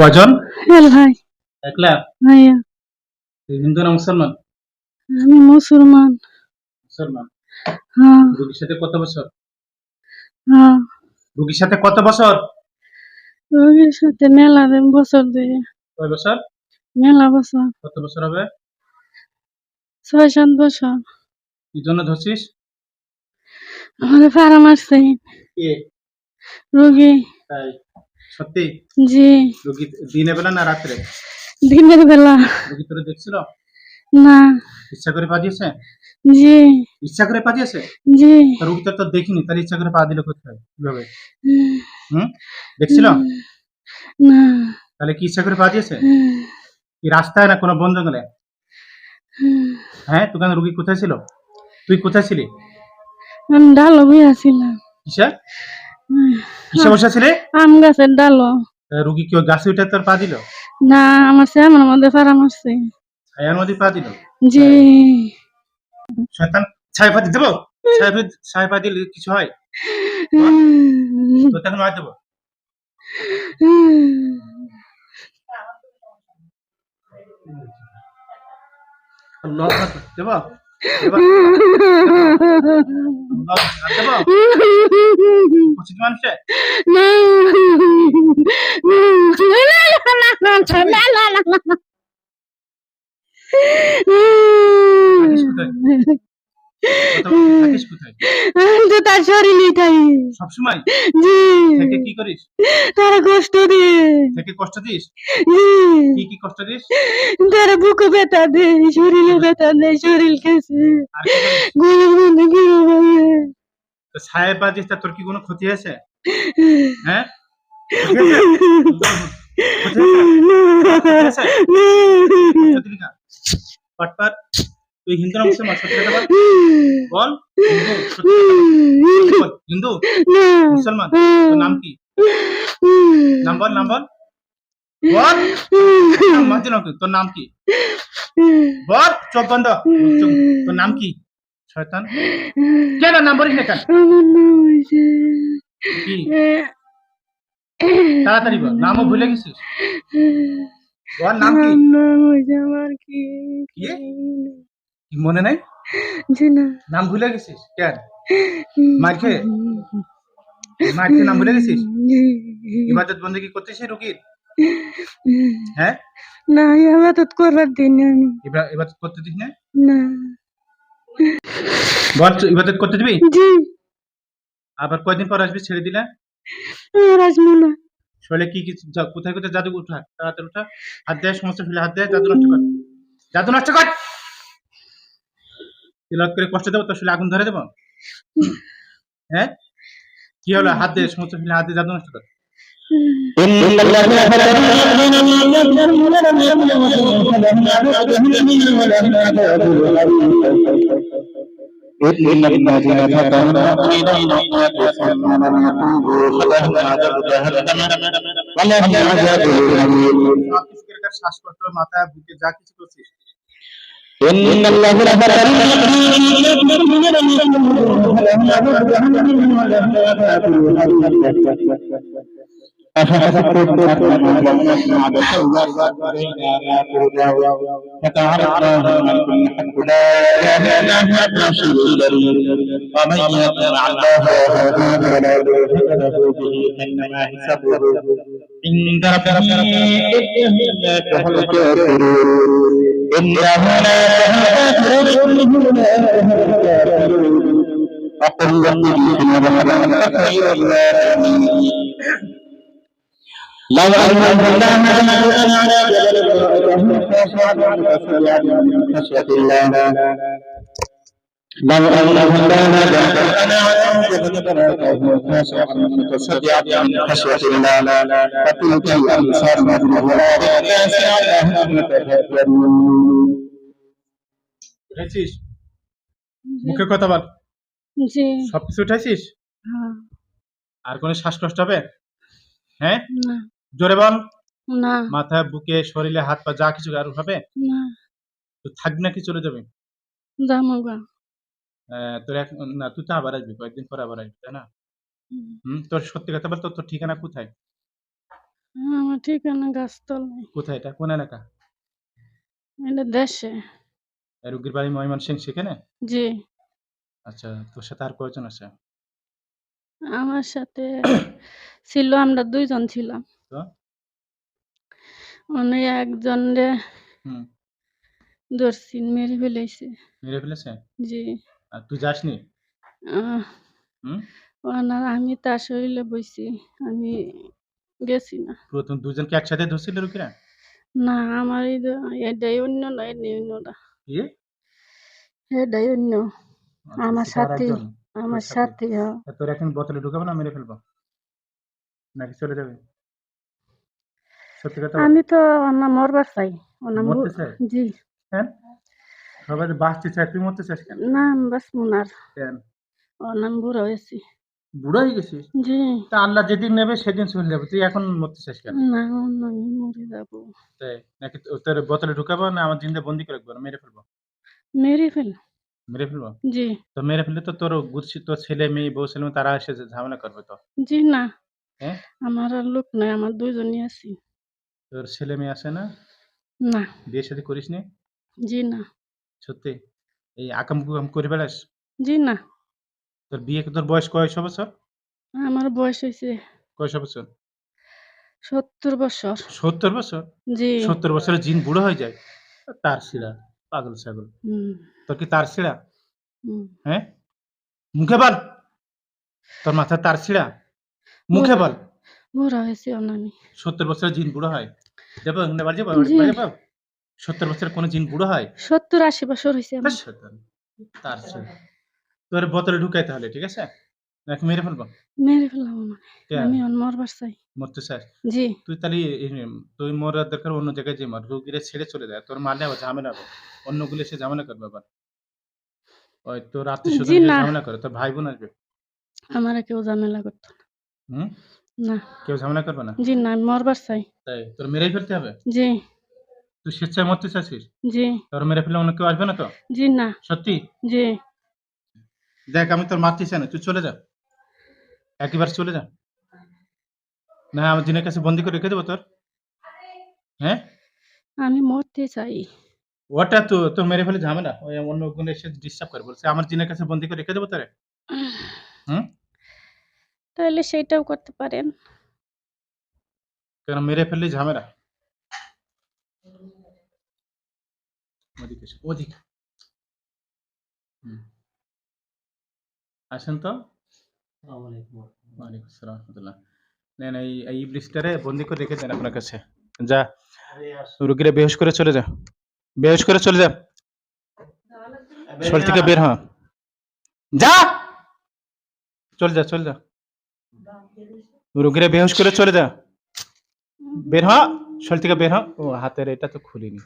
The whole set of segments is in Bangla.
কজন? হেল ভাই। একলা ভাইয়া। তুই হিন্দু না মুসলমান? আমি মুসলমান। মুসলমান? হ্যাঁ। রুগীর সাথে কত বছর? হ্যাঁ। রুগীর সাথে কত বছর? রোগীর সাথে মেলা দিন বছর দিয়ে কয় বছর? মেলা বছর। কত বছর হবে? ছয় সাত বছর। কি জন্য ধরছিস? আমার ফারা মারছে রোগী। তাই। সত্যি? জি। রুগী দিনে বেলা না রাত্রে? দিনের বেলা। রুগী তোরে দেখছিল? না। ইচ্ছা করে পাঠিয়েছে জি। ইচ্ছা করে পাঠিয়েছে জি। তা রুগী তো দেখিনি তার ইচ্ছা করে পা দিলে কোথায়? কীভাবে? হুম। দেখছিল? না। তাহলে কি ইচ্ছা করে পাঠিয়েছে উম, কি রাস্তায় না কোনো বন জঙ্গলে হ্যাঁ দোকানে রুগী কোথায় ছিল? তুই কোথায় ছিলি? ডালো বইয়াছিলাম কিসে? কিসে বসেছিলে আম গাছের ডালো। রুগী কেউ গাছে উঠে তোর পা দিল? না আমার আমার মধ্যে ফারা মারছে ছায়ার মধ্যে পা দিল? জি। শয়তান ছায়া পা দিয়ে দেবো? ছায়া পা- ছায়া পা দিলে কিছু হয়? তো তখন মার দেবো? আল্লাহ দেবো? দেবো? আল্লাহ থাকিস কোথায় তো তার শরীরই তাই সবসময় জি থেকে কি করিস তারা কষ্ট দিয়ে থেকে কষ্ট দিস জি কি কি কষ্ট দিস তারা বুকে ব্যথা দেয় শরীরে ব্যথা শরীর আরগুলো গুলো তো তোর কি কোনো ক্ষতি হয়েছে হ্যাঁ ক্ষতি তুই হিন্দু না মুসলমান? সত্যি কথা বল। বল। হিন্দু হিন্দু মুসলমান তোর নাম কি? নাম বল নাম বল। বল। মাঝে নাম? তোর নাম কি? বল। চোখ বন্ধ। তোর নাম কি? শয়তান। কেন নাম বলিস না কেন? কি? তাড়াতাড়ি বল। নামও ভুলে গেছিস? বল নাম কি? নাম আমার? কি মনে নাই? জি না নাম ভুলে গেছিস? কেন? মার খেয়ে মার খেয়ে নাম ভুলে গেছিস? ইবাদত বন্দী করতেছিস রুগীর হ্যাঁ? না করবার দিন আমি। ইবাদত করতে দিস না না। বল ইবাদত করতে দিবি? জি। আবার কয়দিন পর আসবি ছেড়ে দিলে? আর আসব না। শরীরে কি কি কোথায় কোথায় জাদু উঠা তাড়াতাড়ি উঠা। হাত দেয় সমস্ত ফেলে হাত দেয় জাদু নষ্ট কর। জাদু নষ্ট কর! তিলত করে কষ্ট দেবো তোর শরীরে আগুন ধরে দেবো হ্যাঁ কি হলো হাত দিয়ে সমস্ত ফেলে হাত দিয়ে জাদু নষ্ট কর إن الذين فتنوا إلينا ثم لم يتوبوا فلهم عذاب جهنم ولهم عذاب أليم সব কিছু করে কার শ্বাসকষ্ট মাথা বুকে যা কিছু করছিস إن الله أفحسبتم أنكم لم نسمع بحولا بيننا قولا من كل حق لا إله إلا هو الرشيد الكريم ومن يطع الله وهداه فلا يضل له به إنما حسبه عند ربه لا تهل الكافرون إنه لا أقل الذين رحمة خير الراحمين لو أنزلنا ملائكة على جبل لرأيته خاشعا متصدعا من خشية الله لو أنزلنا ملائكة على جبل لرأيته خاشعا متصدعا من خشية الله فتلك الأمثال نضربها للناس لعلهم يتفكرون উঠেছিস মুখে কথা বল জি সবকিছু উঠাইছিস হ্যাঁ, আর কোনো শ্বাসকষ্ট হবে হ্যাঁ না জোরে বল না মাথা বুকে শরীরে হাত পা যা কিছু আর হবে না তো থাকবি নাকি চলে যাবে জামুগা আহ, তোর এক না তুই তো আবার আসবি কয়েকদিন পর আবার আসবি তাই না? হুম। তোর সত্যি কথা বল তোর তোর ঠিকানা কোথায়? আমার ঠিকানা গাছতল কোথায় এটা? কোন এলাকা? এটা দেশে। রুগীর বাড়ি ময়মনসিং সেখানে? জি। আচ্ছা তোর সাথে আর কয়জন আছে? আমার সাথে ছিল আমরা দুইজন ছিলাম। অন্য একজন রে ধরছি মেরে ফেলেছে মেরে ফেলেছে? জি। তুই যাসনি? ওনার আমি তার শরীরে বইছি আমি গেছি না। প্রথম দুজনকে একসাথে ধরছিল রুগীরা না আমার এটাই অন্য না এটাই অন্য না। এটাই অন্য। আচ্ছা, আমার সাথে আমার সাথে? হ্যাঁ। তোর এখন বোতলে ঢুকাবো না মেরে ফেলব? নাকি চলে যাবে? সত্যি কথা আমি তো না মরবার চাই। ওনা মরতে চাই? জি। কেন তো বাঁচতে তুই মরতে চাস কেন? না বাস মুনার। কেন? ও নাম বুড়া হয়েছি। বুড়ো হয়ে গেছিস? জি। তা আল্লাহ যেদিন নেবে সেদিন চলে যাবে। তুই এখন মরতে চাস কেন? না অন্য আমি মরে যাব। তাই? নাকি তো- তোর বোতলে ঢুকাবো না আমার জিন্দা বন্দি করে রাখব? না মেরে ফেলব? মেরে ফেল। মেরে ফেলব? জি। তো মেরে ফেললে তো তোর গুচ্ছি তোর ছেলে মেয়ে বউ ছেলে মেয়ে তারা এসে যে ঝামেলা করবে তো? জি না। হ্যাঁ? আমার আর লোক নাই আমার দুইজনই আছি। তোর ছেলে মেয়ে আসে না? না। বিয়ে সাথে করিস নি জি না। সত্যি? এই আকাম কুকাম করে বেড়াস? জি না। তোর বিয়ে তোর বয়স কয়শো বছর? আমার বয়স হয়েছে কয়শো বছর? সত্তর বছর। সত্তর বছর? জি। সত্তর বছরের জিন বুড়ো হয়ে যায় তার শিরা পাগল ছাগল। হুম, তোর কি তার শিরা? হুম। হ্যাঁ? মুখে বল। তোর মাথা তার শিরা? মুখে বল। বুড়া হয়েছে আমি সত্তর বছরের জিন বুড়ো হয়। এখানে যাব? জি। সত্তর বছরের কোনো জিন বুড়ো হয়? সত্তর আশি বছর হয়েছে আমার। তার তোর বোতলে ঢুকাই তাহলে ঠিক আছে? নাকি মেরে ফেলব। মেরে আমার কে? আমি অন মরবার চাই। মরতে চাস? জি। তুই তাহলে এই- তুই মরার দরকার অন্য জায়গায় যে মর রোগীরা ছেড়ে চলে যায়। তোর মারলে আবার ঝামেলা হবে। অন্যগুলো এসে ঝামেলা করবে আবার। ওই তোর আত্মীয় জি স্বজন না। ঝামেলা করে তোর ভাই বোন আসবে। আমার কেউ ঝামেলা করতো না। হুম? না। কেউ ঝামেলা করবে না? জি না আমি মরবার চাই। তাই তোর মেরেই ফেলতে হবে? জি। তুই স্বেচ্ছায় মরতে চাচ্ছিস জি। তোর মেরে ফেলে অন্য কেউ আসবে না তো? জি না। সত্যি? জি। দেখ আমি তোর মারতে চাই না তুই চলে যা। একেবারে চলে যা। না আমার দিনের কাছে বন্দি করে রেখে দেবো তোর। হ্যাঁ? আমি মরতে চাই। ওটা তো তোর মেরে ফেলে ঝামেলা। ওই অন্য গুণ এসে ডিস্টার্ব করে বলছে। আমার দিনের কাছে বন্দি করে রেখে দেবো তোরে। হুম? তাহলে সেইটাও করতে পারেন। কেন মেরে ফেললে ঝামেলা? ওদিকে ওদিকে আসেন তো ওয়ালাইকুম আসসালাম রহমতুল্লাহ নেন এই এই বন্দি করে রেখে দেন আপনার কাছে। যা। রুগীরা বেহুশ করে চলে যা। বেহুশ করে চলে যা। শরীর থেকে বের হ। যা! চল যা চল যা। রুগীরা বেহুশ করে চলে যা। বের হ। শরীর থেকে বের হ। ও হাতের এটা তো খুলিনি।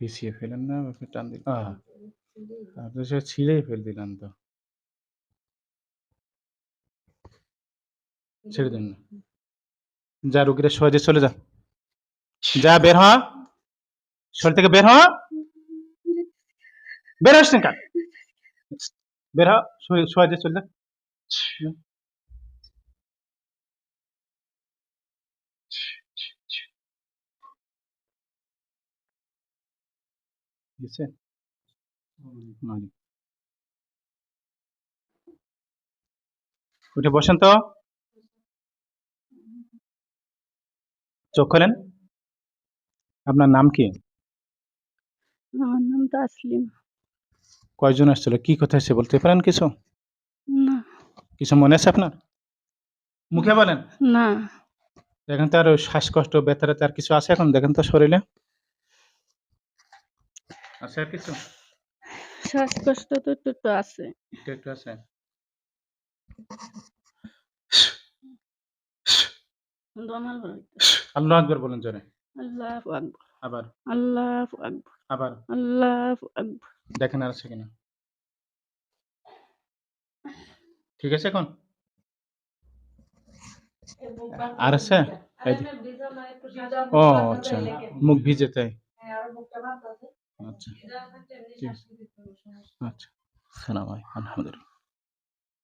পিছিয়ে ফেলেন না আপনি টান আহ আপনি সে ছিঁড়েই ফেল দিলেন তো। ছেড়ে দেন না। যা রুগীরা সহজে চলে যা। যা বের হ। শরীর থেকে বের হ। বের হস না? বের হ সহজে চলে যা। মারি। উঠে বসেন তো। চোখ খোলেন? আপনার নাম কি? আমার নাম তাসলিম। কয়জন আসছিল? কি কথা এসে বলতে পারেন কিছু? না। কিছু মনে আছে আপনার? মুখে বলেন। না। দেখেন তো আর শ্বাসকষ্ট ট্যাথা আর কিছু আছে এখন? দেখেন তো শরীরে। আছে কিছু? শ্বাসকষ্ট তো একটু একটু আছে। একটু একটু আছে? আল্লাহ আকবর বলেন জোরে। আল্লাহ আকবর। আবার। আল্লাহ আকবর। আবার। আল্লাহ আকবর। দেখেন আর আছে কিনা। ঠিক আছে এখন? আর আছে? ও আচ্ছা। মুখ ভিজে তাই। আচ্ছা। আচ্ছা। সালাম আলাইকুম আলহামদুলিল্লাহ।